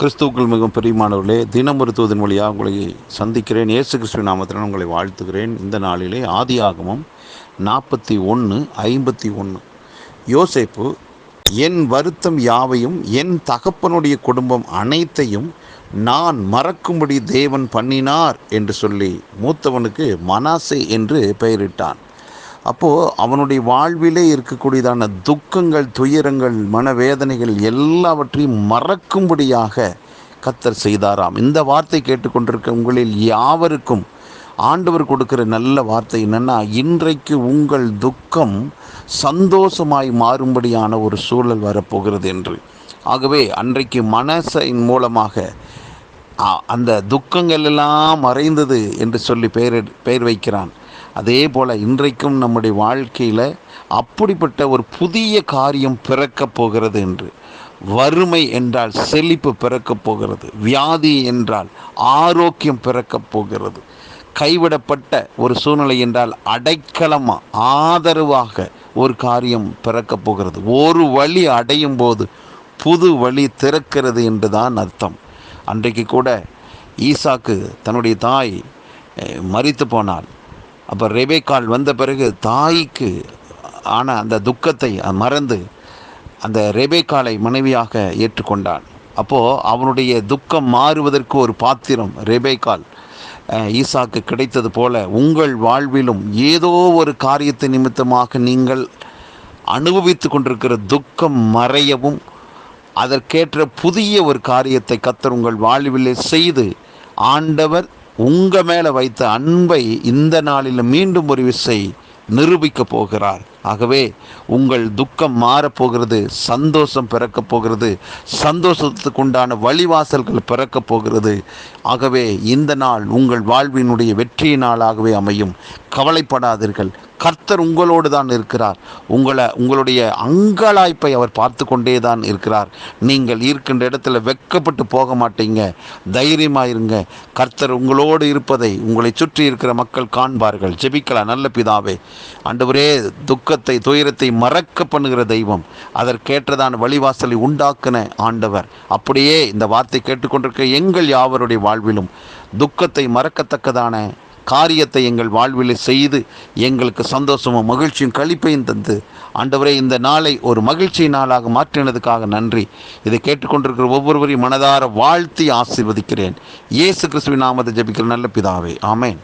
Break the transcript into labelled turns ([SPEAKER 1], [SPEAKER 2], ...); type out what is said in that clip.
[SPEAKER 1] கிறிஸ்துவுக்குள் மிகவும் பிரியமானவர்களே தினமொரு தூதன் வழியாக உங்களை சந்திக்கிறேன். இயேசு கிறிஸ்துவ நாமத்தினால் உங்களை வாழ்த்துகிறேன். இந்த நாளிலே ஆதியாகமம் நாற்பத்தி ஒன்று ஐம்பத்தி ஒன்று யோசேப்பு என் வருத்தம் யாவையும் என் தகப்பனுடைய குடும்பம் அனைத்தையும் நான் மறக்கும்படி தேவன் பண்ணினார் என்று சொல்லி மூத்தவனுக்கு மனாசே என்று பெயரிட்டான். அப்போது அவனுடைய வாழ்விலே இருக்கக்கூடியதான துக்கங்கள் துயரங்கள் மனவேதனைகள் எல்லாவற்றையும் மறக்கும்படியாக கத்தர் செய்தாராம். இந்த வார்த்தை கேட்டுக்கொண்டிருக்க உங்களில் யாவருக்கும் ஆண்டவர் கொடுக்கிற நல்ல வார்த்தை என்னென்னா இன்றைக்கு உங்கள் துக்கம் சந்தோஷமாய் மாறும்படியான ஒரு சூழல் வரப்போகிறது என்று. ஆகவே அன்றைக்கு மனசின் மூலமாக அந்த துக்கங்கள் எல்லாம் மறைந்தது என்று சொல்லி பெயர் பெயர் வைக்கிறான். அதே போல் இன்றைக்கும் நம்முடைய வாழ்க்கையில் அப்படிப்பட்ட ஒரு புதிய காரியம் பிறக்கப் போகிறது என்று. வறுமை என்றால் செழிப்பு பிறக்கப் போகிறது. வியாதி என்றால் ஆரோக்கியம் பிறக்கப் போகிறது. கைவிடப்பட்ட ஒரு சூழ்நிலை என்றால் அடைக்கலமாக ஆதரவாக ஒரு காரியம் பிறக்கப் போகிறது. ஒரு வழி அடையும் போது புது வழி திறக்கிறது என்றுதான் அர்த்தம். அன்றைக்கு கூட ஈசாக்கு தன்னுடைய தாய் மறித்து போனாள். அப்போ ரெபேக்கால் வந்த பிறகு தாய்க்கு ஆன அந்த துக்கத்தை மறந்து அந்த ரெபேக்காலை மனைவியாக ஏற்றுக்கொண்டான். அப்போது அவனுடைய துக்கம் மாறுவதற்கு ஒரு பாத்திரம் ரெபேக்கால் ஈசாக்கு கிடைத்தது போல உங்கள் வாழ்விலும் ஏதோ ஒரு காரியத்தை நிமித்தமாக நீங்கள் அனுபவித்து கொண்டிருக்கிற துக்கம் மறையவும் அதற்கேற்ற புதிய ஒரு காரியத்தை கத்தர் உங்கள் வாழ்விலே செய்து ஆண்டவர் உங்கள் மேலே வைத்த அன்பை இந்த நாளில் மீண்டும் ஒரு விசை நிரூபிக்கப் போகிறார். ஆகவே உங்கள் துக்கம் மாறப்போகிறது சந்தோஷம் பிறக்கப் போகிறது சந்தோஷத்துக்கு உண்டான வழிவாசல்கள் பிறக்கப் போகிறது. ஆகவே இந்த நாள் உங்கள் வாழ்வினுடைய வெற்றி நாளாகவே அமையும். கவலைப்படாதீர்கள். கர்த்தர் உங்களோடு தான் இருக்கிறார். உங்களை உங்களுடைய அங்கலாய்ப்பை அவர் பார்த்து கொண்டே தான் இருக்கிறார். நீங்கள் இருக்கின்ற இடத்துல வெட்கப்பட்டு போக மாட்டீங்க. தைரியமாக இருங்க கர்த்தர் உங்களோடு இருப்பதை உங்களை சுற்றி இருக்கிற மக்கள் காண்பார்கள். ஜெபிக்கலாம் நல்ல பிதாவே. அண்டவரே துக்கத்தை துயரத்தை மறக்க பண்ணுகிற தெய்வம். அதற்கேற்றதான வழிவாசலை உண்டாக்கின ஆண்டவர். அப்படியே இந்த வார்த்தை கேட்டுக்கொண்டிருக்க எங்கள் யாவருடைய வாழ்விலும் துக்கத்தை மறக்கத்தக்கதான காரியத்தை எங்கள் வாழ்வில் செய்து எங்களுக்கு சந்தோஷமும் மகிழ்ச்சியும் களிப்பையும் தந்து. ஆண்டவரே இந்த நாளை ஒரு மகிழ்ச்சி நாளாக மாற்றினதுக்காக நன்றி. இதை கேட்டுக்கொண்டிருக்கிற ஒவ்வொருவரையும் மனதார வாழ்த்தி ஆசிர்வதிக்கிறேன். இயேசு கிறிஸ்துவின் நாமத்தை ஜெபிக்கிற நல்ல பிதாவே. ஆமேன்.